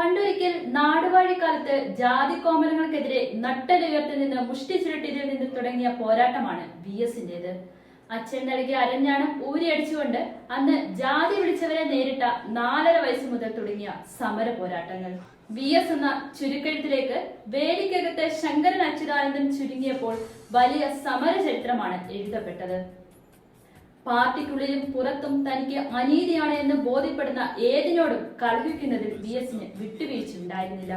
പണ്ടൊരിക്കൽ നാടുവാഴിക്കാലത്ത് ജാതി കോമലങ്ങൾക്കെതിരെ നട്ടലുയർത്തി നിന്ന് മുഷ്ടി ചുരുട്ടിയിൽ നിന്ന് തുടങ്ങിയ പോരാട്ടമാണ് വി എസിന്റേത് അച്ഛൻ നൽകിയ അരഞ്ഞാണം ഊരിയടിച്ചുകൊണ്ട് അന്ന് ജാതി വിളിച്ചവരെ നേരിട്ട നാലര വയസ്സ് മുതൽ തുടങ്ങിയ സമര പോരാട്ടങ്ങൾ. വി എസ് എന്ന ചുരുക്കെഴുത്തിലേക്ക് വേലിക്കകത്ത് ശങ്കരൻ അച്യുതാനന്ദൻ ചുരുങ്ങിയപ്പോൾ വലിയ സമര ചരിത്രമാണ് എഴുതപ്പെട്ടത്. പാർട്ടിക്കുള്ളിലും പുറത്തും തനിക്ക് അനീതിയാണ് എന്ന് ബോധ്യപ്പെടുന്ന ഏതിനോടും കലഹിക്കുന്നതിൽ വി എസിന് വിട്ടുവീഴ്ച ഉണ്ടായിരുന്നില്ല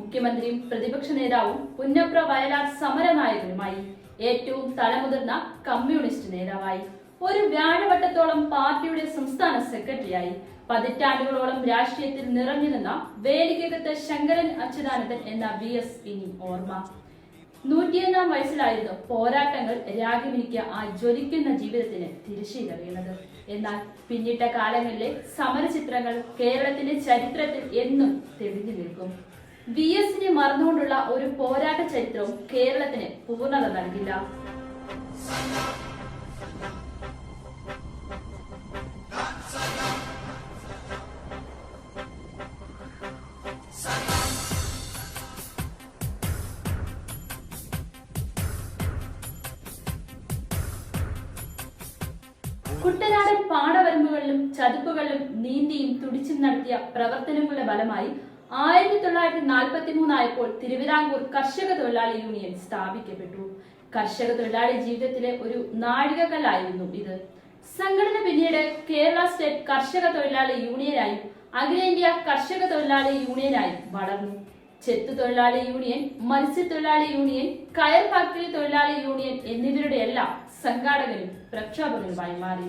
മുഖ്യമന്ത്രിയും പ്രതിപക്ഷ നേതാവും പുന്നപ്ര വയലാർ സമരനായകനുമായി ഏറ്റവും തലമുതിർന്ന കമ്മ്യൂണിസ്റ്റ് നേതാവായി. ഒരു വ്യാഴവട്ടത്തോളം പാർട്ടിയുടെ സംസ്ഥാന സെക്രട്ടറിയായി. പതിറ്റാണ്ടുകളോളം രാഷ്ട്രീയത്തിൽ നിറഞ്ഞു നിന്ന വേലിക്കകത്ത് ശങ്കരൻ അച്യുതാനന്ദൻ എന്ന വി എസ് ഇനി ഓർമ്മ. നൂറ്റിയൊന്നാം വയസ്സിലായിരുന്നു പോരാട്ടങ്ങൾ രാഗിമിനിക്ക് ആ ജ്വലിക്കുന്ന ജീവിതത്തിന് തിരശ്ശീല വീണത്. എന്നാൽ പിന്നിട്ട കാലങ്ങളിലെ സമരചിത്രങ്ങൾ കേരളത്തിന്റെ ചരിത്രത്തിൽ എന്നും തെളിഞ്ഞു നിൽക്കും. വി എസിനെ മറന്നുകൊണ്ടുള്ള ഒരു പോരാട്ട ചരിത്രവും കേരളത്തിന് പൂർണത നൽകില്ല. ചതുപ്പുകളിലും നീന്തിയും തുടിച്ചും നടത്തിയ പ്രവർത്തനങ്ങളുടെ ഫലമായി ആയിരത്തി തൊള്ളായിരത്തി നാൽപ്പത്തി മൂന്നായപ്പോൾ തിരുവിതാംകൂർ കർഷക തൊഴിലാളി യൂണിയൻ സ്ഥാപിക്കപ്പെട്ടു. കർഷക തൊഴിലാളി ജീവിതത്തിലെ ഒരു നാഴികക്കല്ലായിരുന്നു ഇത്. സംഘടന പിന്നീട് കേരള സ്റ്റേറ്റ് കർഷക തൊഴിലാളി യൂണിയനായി അഖിലേന്ത്യ കർഷക തൊഴിലാളി യൂണിയനായി വളർന്നു. ചെത്തു തൊഴിലാളി യൂണിയൻ മത്സ്യത്തൊഴിലാളി യൂണിയൻ കയർ ഫാക്ടറി തൊഴിലാളി യൂണിയൻ എന്നിവരുടെ എല്ലാം സംഘാടകരും പ്രക്ഷോഭകരുമായി മാറി.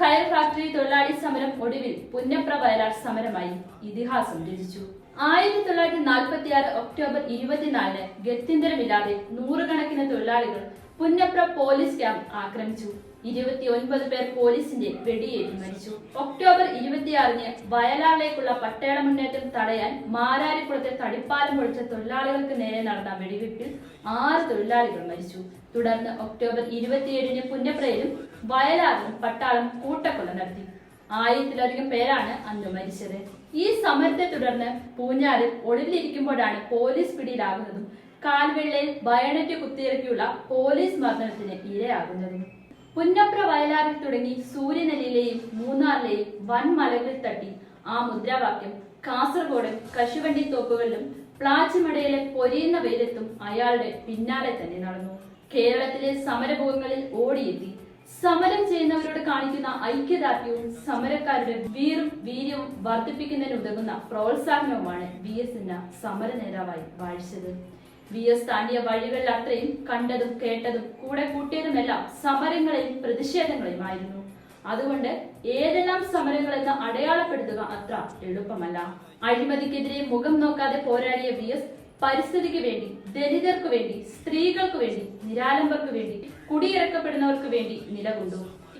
കയർ ഫാക്ടറി തൊഴിലാളി സമരം ഒടുവിൽ പുന്നപ്ര വയലാർ സമരമായി ഇതിഹാസം രചിച്ചു. ആയിരത്തി തൊള്ളായിരത്തി നാൽപ്പത്തി ആറ് ഒക്ടോബർ ഇരുപത്തിനാലിന് ഗത്യന്തരമില്ലാതെ നൂറുകണക്കിന് തൊഴിലാളികൾ പുന്നപ്ര പോലീസ് ക്യാമ്പ് ആക്രമിച്ചു. ഇരുപത്തി ഒൻപത് പേർ പോലീസിന്റെ വെടിയേറ്റ് മരിച്ചു. ഒക്ടോബർ ഇരുപത്തിയാറിന് വയലാറിലേക്കുള്ള പട്ടേള മുന്നേറ്റം തടയാൻ മാരാരിക്കുളത്തെ തടിപ്പാലം ഒഴിച്ച തൊഴിലാളികൾക്ക് നേരെ നടന്ന വെടിവെപ്പിൽ ആറ് തൊഴിലാളികൾ മരിച്ചു. തുടർന്ന് ഒക്ടോബർ ഇരുപത്തിയേഴിന് പുന്നപ്രയിലും വയലാറിലും പട്ടാളം കൂട്ടക്കൊല നടത്തി. ആയിരത്തിലധികം പേരാണ് അന്ന് മരിച്ചത്. ഈ സമരത്തെ തുടർന്ന് പൂഞ്ഞാറിൽ ഒളിവിലിരിക്കുമ്പോഴാണ് പോലീസ് പിടിയിലാകുന്നതും കാൽവെള്ളയിൽ ബയണറ്റ് കുത്തിയിറക്കിയുള്ള പോലീസ് മർദ്ദനത്തിന് ഇരയാകുന്നതും. പുന്നപ്ര വയലാറിൽ തുടങ്ങി സൂര്യനെല്ലിയിലെയും മൂന്നാറിലെയും വൻ മലകളിൽ തട്ടി. ആ മുദ്രാവാക്യം കാസർഗോഡ് കശുവണ്ടി തോപ്പുകളിലും പ്ലാച്ചിമടയിലെ പൊരിയുന്ന വെയിലത്തും അയാളുടെ പിന്നാലെ തന്നെ നടന്നു. കേരളത്തിലെ സമരഭൂങ്ങളിൽ ഓടിയെത്തി. സമരം ചെയ്യുന്നവരോട് കാണിക്കുന്ന ഐക്യദാർഢ്യവും സമരക്കാരുടെ വീറും വീര്യവും വർദ്ധിപ്പിക്കുന്നതിന് ഉതകുന്ന പ്രോത്സാഹനവുമാണ് വി എസിന് സമര നേതാവായി വാഴിച്ചത്. വി എസ് താണ്ടിയ വഴികളിൽ അത്രയും കണ്ടതും കേട്ടതും കൂടെ കൂട്ടിയതുമെല്ലാം സമരങ്ങളെയും പ്രതിഷേധങ്ങളെയുമായിരുന്നു. അതുകൊണ്ട് ഏതെല്ലാം സമരങ്ങളെന്ന് അടയാളപ്പെടുത്തുക അത്ര എളുപ്പമല്ല. അഴിമതിക്കെതിരെ മുഖം നോക്കാതെ പോരാടിയ വി എസ് പരിസ്ഥിതിക്ക് വേണ്ടി ദലിതർക്ക് വേണ്ടി സ്ത്രീകൾക്ക് വേണ്ടി നിരാലംബർക്ക് വേണ്ടി കുടിയിറക്കപ്പെടുന്നവർക്ക് വേണ്ടി നിലകൊണ്ടു.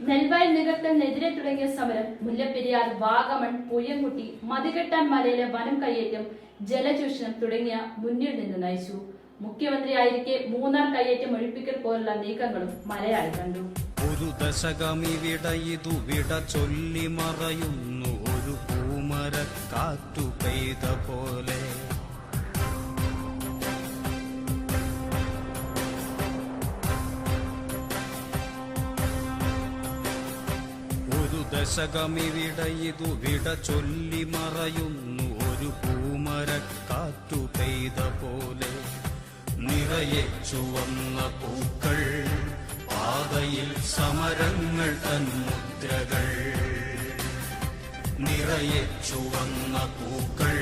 നെൽവയൽ നികത്തലിനെതിരെ തുടങ്ങിയ സമരം മുല്ലപ്പെരിയാർ വാഗമൺ പുയ്യൻകുട്ടി മതികെട്ടാൻ മലയിലെ വനം കയ്യേറ്റം ജലചൂഷണം തുടങ്ങിയ മുന്നിൽ നിന്ന് നയിച്ചു. മുഖ്യമന്ത്രിയായിരിക്കെ മൂന്നാർ കയ്യേറ്റം ഒഴിപ്പിക്കൽ പോലുള്ള നീക്കങ്ങളും മലയാളി കണ്ടു. ഒരു ദശകമിവിട ഇതു വിട ചൊല്ലി മറയുന്നു. ഒരു പൂമര കാറ്റു പെയ്ത പോലെ. ഒരു ദശകമിവിട ഇതു വിട ചൊല്ലി മറയുന്നു. ഒരു പൂമര കാറ്റു പെയ്ത പോലെ നിറയെ ചുവന്ന പൂക്കൾ പാതയിൽ സമരങ്ങൾ തന്മുദ്രകൾ നിറയെ ചുവന്ന പൂക്കൾ.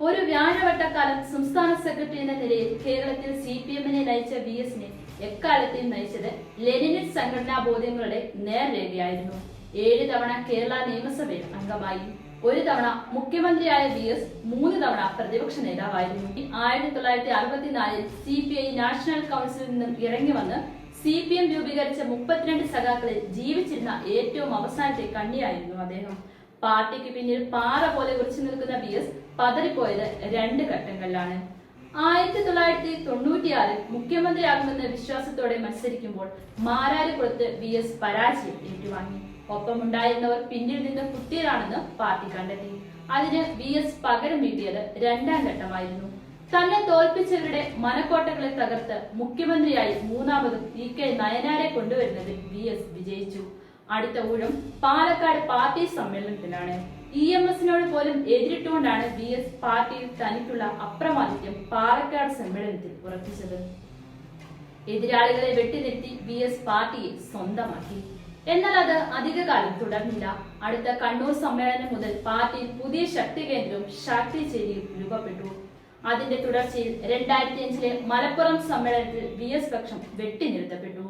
ഒരു വ്യാഴവട്ടക്കാലം സംസ്ഥാന സെക്രട്ടറി എന്ന നിലയിൽ കേരളത്തിൽ സി പി എമ്മിനെ നയിച്ച വി എസിനെ എക്കാലത്തെയും നയിച്ചത് ലെനിനിസ്റ്റ് സംഘടനാ ബോധ്യങ്ങളുടെ നേർരേഖയായിരുന്നു. ഏഴ് തവണ കേരള നിയമസഭയിൽ അംഗമായി ഒരു തവണ മുഖ്യമന്ത്രിയായ വി എസ് മൂന്ന് തവണ പ്രതിപക്ഷ നേതാവായിരുന്നു. ആയിരത്തി തൊള്ളായിരത്തി അറുപത്തിനാലിൽ സി പി ഐ നാഷണൽ കൗൺസിലിൽ നിന്നും ഇറങ്ങി വന്ന് സി പി എം രൂപീകരിച്ച മുപ്പത്തിരണ്ട് സഖാക്കളിൽ ജീവിച്ചിരുന്ന ഏറ്റവും അവസാനത്തെ കണ്ണിയായിരുന്നു അദ്ദേഹം. പാർട്ടിക്ക് പിന്നിൽ പാറ പോലെ ഉറച്ചു നിൽക്കുന്ന വി എസ് പതറിപ്പോയത് രണ്ട് ഘട്ടങ്ങളിലാണ്. ആയിരത്തി തൊള്ളായിരത്തി തൊണ്ണൂറ്റിയാറിൽ മുഖ്യമന്ത്രിയാകുമെന്ന വിശ്വാസത്തോടെ മത്സരിക്കുമ്പോൾ മാരാരിപ്പുറത്ത് വി എസ് പരാജയം ഏറ്റുവാങ്ങി. ഒപ്പമുണ്ടായിരുന്നവർ പിന്നിൽ നിന്ന് കുത്തിയതാണെന്ന് പാർട്ടി കണ്ടെത്തി. അതിന് വി എസ് പകരം വീട്ടിയത് രണ്ടാം ഘട്ടമായിരുന്നു. തന്നെ തോൽപ്പിച്ചവരുടെ മനക്കോട്ടകളെ തകർത്ത് മുഖ്യമന്ത്രിയായി മൂന്നാമതും ഇ കെ നയനാരെ കൊണ്ടുവരുന്നതിൽ വി എസ് വിജയിച്ചു. അടുത്ത ഊഴം പാലക്കാട് പാർട്ടി സമ്മേളനത്തിലാണ്. ഇ എം എസിനോട് പോലും എതിരിട്ടുകൊണ്ടാണ് വി എസ് പാർട്ടിയിൽ തനിക്കുള്ള അപ്രമാദിത്യം പാലക്കാട് സമ്മേളനത്തിൽ ഉറപ്പിച്ചത്. എതിരാളികളെ വെട്ടിനിർത്തി വി എസ് പാർട്ടിയെ സ്വന്തമാക്കി. എന്നാൽ അത് അധികകാലം തുടർന്നില്ല. അടുത്ത കണ്ണൂർ സമ്മേളനം മുതൽ പാർട്ടിയിൽ പുതിയ ശക്തി കേന്ദ്രവും ശക്തി ചേരിയും രൂപപ്പെട്ടു. അതിന്റെ തുടർച്ചയിൽ രണ്ടായിരത്തി അഞ്ചിലെ മലപ്പുറം സമ്മേളനത്തിൽ വി എസ് പക്ഷം വെട്ടിനിർത്തപ്പെട്ടു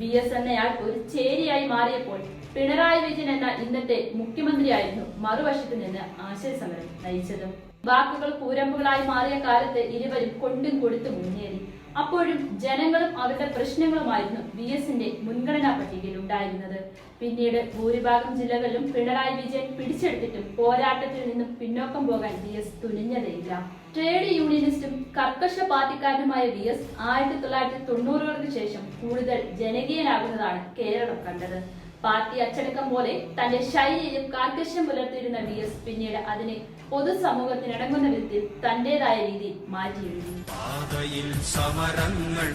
വി എസ് എന്നയാൾ ഒരു ചേരിയായി മാറിയപ്പോൾ പിണറായി വിജയൻ എന്ന ഇന്നത്തെ മുഖ്യമന്ത്രിയായിരുന്നു മറുവശത്ത് നിന്ന് ആശയസമരം നയിച്ചത്. വാക്കുകൾ കൂരമ്പുകളായി മാറിയ കാലത്ത് ഇരുവരും കൊണ്ടും കൊടുത്തു മുന്നേറി. അപ്പോഴും ജനങ്ങളും അവരുടെ പ്രശ്നങ്ങളുമായിരുന്നു വി എസിന്റെ മുൻഗണനാ പട്ടികയിൽ ഉണ്ടായിരുന്നത് പിന്നീട് ഭൂരിഭാഗം ജില്ലകളിലും പിണറായി വിജയൻ പിടിച്ചെടുത്തിട്ടും പോരാട്ടത്തിൽ നിന്നും പിന്നോക്കം പോകാൻ വി എസ് തുനിഞ്ഞതേയില്ല. ട്രേഡ് യൂണിയനിസ്റ്റും കർക്കശ പാർട്ടിക്കാരനുമായ വി എസ് ആയിരത്തി തൊള്ളായിരത്തി തൊണ്ണൂറുകൾക്ക് ശേഷം കൂടുതൽ ജനകീയനാകുന്നതാണ് കേരളം കണ്ടത്. പാർട്ടി അച്ചടക്കം പോലെ തന്റെ ശൈലിയിലും കാർക്കശ്യം പുലർത്തിയിരുന്ന വി എസ് പിന്നീട് അതിനെ പൊതുസമൂഹത്തിനടങ്ങുന്ന വിധത്തിൽ തന്റേതായ രീതി മാറ്റിയിരുന്നു സമരങ്ങൾ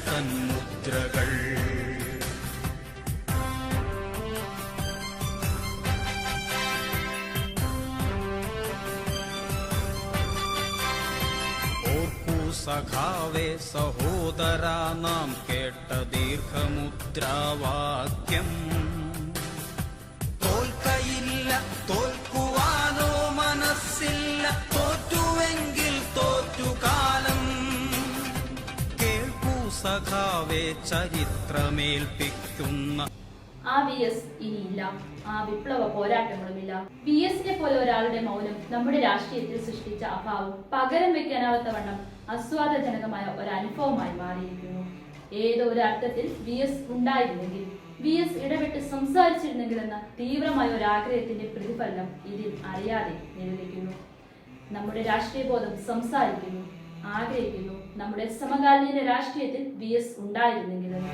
സഖാവേ സഹോദരാ നാം കേട്ട ദീർഘമുദ്രാവാക്യം. സഖാവേ ചരിത്രമേൽപ്പിക്കുന്ന ആ വി എസ് ഇനിയില്ല. ആ വിപ്ലവ പോരാട്ടങ്ങളുമില്ല. വി എസിനെ പോലെ ഒരാളുടെ മൗനം നമ്മുടെ രാഷ്ട്രീയത്തിൽ സൃഷ്ടിച്ച അഭാവം പകരം വെക്കാനാവാത്ത വണ്ണം ആസ്വാദജനകമായ ഒരു അനുഭവമായി മാറിയിരിക്കുന്നു. ഏതോ ഒരു അർത്ഥത്തിൽ വി എസ് ഉണ്ടായിരുന്നെങ്കിൽ വി എസ് ഇടപെട്ട് സംസാരിച്ചിരുന്നെങ്കിൽ എന്ന തീവ്രമായ ഒരു ആഗ്രഹത്തിന്റെ പ്രതിഫലനം ഇതിൽ അറിയാതെ നിലനിൽക്കുന്നു. നമ്മുടെ രാഷ്ട്രീയ ബോധം സംസാരിക്കുന്നു ആഗ്രഹിക്കുന്നു നമ്മുടെ സമകാലീന രാഷ്ട്രീയത്തിൽ വി എസ് ഉണ്ടായിരുന്നെങ്കിലെന്ന്